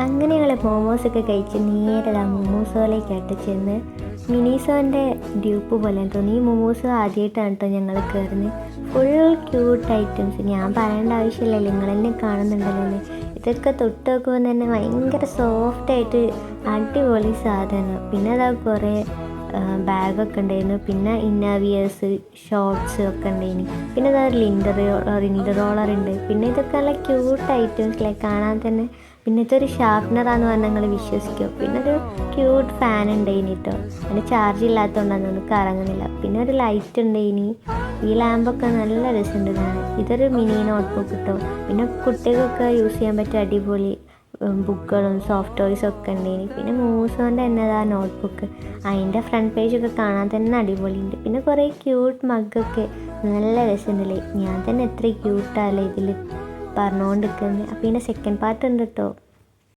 അങ്ങനെ മോമോസ് മോമോസൊക്കെ കഴിച്ച് നേരെ ആ മൊമോസോയിലേക്കായിട്ട് ചെന്ന് മിനിസോന്റെ ഡ്യൂപ്പ് പോലെ തോന്നി ഈ മോമോസ് ആദ്യമായിട്ടാണ് കേട്ടോ ഞങ്ങൾ കയറുന്നത്. ഫുൾ ക്യൂട്ട് ഐറ്റംസ് ഞാൻ പറയേണ്ട ആവശ്യമില്ലല്ലോ നിങ്ങൾ തന്നെ കാണുന്നുണ്ടല്ലോ അല്ലേ ഇതൊക്കെ തൊട്ട് നോക്കുമ്പോൾ തന്നെ ഭയങ്കര സോഫ്റ്റായിട്ട് അടിപൊളി സാധനം. പിന്നെ അതാ കുറേ ബാഗൊക്കെ ഉണ്ടായിരുന്നു. പിന്നെ ഇന്നവിയേഴ്സ് ഷോർട്സ് ഒക്കെ ഉണ്ടായിരുന്നു. പിന്നെ അതാ ലിൻഡർ ലിൻഡർ റോളർ ഉണ്ട്. പിന്നെ ഇതൊക്കെ നല്ല ക്യൂട്ട് ഐറ്റംസ് ലൈക്ക് കാണാൻ തന്നെ പിന്നെ ഒരു ഷാർപ്നറാന്ന് പറഞ്ഞാൽ നിങ്ങൾ വിശ്വസിക്കും. പിന്നെ ഒരു ക്യൂട്ട് ഫാൻ ഉണ്ട് കേട്ടോ അതിന് ചാർജ് ഇല്ലാത്തതുകൊണ്ടാണ് നമുക്ക് കറങ്ങുന്നില്ല പിന്നെ ഒരു ലൈറ്റ് ഉണ്ട് ഇനി ഈ ലാമ്പൊക്കെ നല്ല രസമുണ്ട് ഇതൊരു മിനി നോട്ട്ബുക്ക് കിട്ടും പിന്നെ കുട്ടികൾക്കൊക്കെ യൂസ് ചെയ്യാൻ പറ്റിയ അടിപൊളി ബുക്കുകളും സോഫ്റ്റ് ടോയ്സും ഒക്കെ ഉണ്ടായിനി. പിന്നെ മൂസോന്റെ എന്നതാ നോട്ട്ബുക്ക് അതിന്റെ ഫ്രണ്ട് പേജൊക്കെ കാണാൻ തന്നെ അടിപൊളിയുണ്ട്. പിന്നെ കുറേ ക്യൂട്ട് മഗ്ഗൊക്കെ നല്ല രസമുണ്ടല്ലേ ഞാൻ തന്നെ എത്ര ക്യൂട്ടാല്ലേ ഇതിൽ പറഞ്ഞുകൊണ്ടിരിക്കുന്നത് അപ്പം ഇതിന്റെ സെക്കൻഡ് പാർട്ട് ഉണ്ട് കേട്ടോ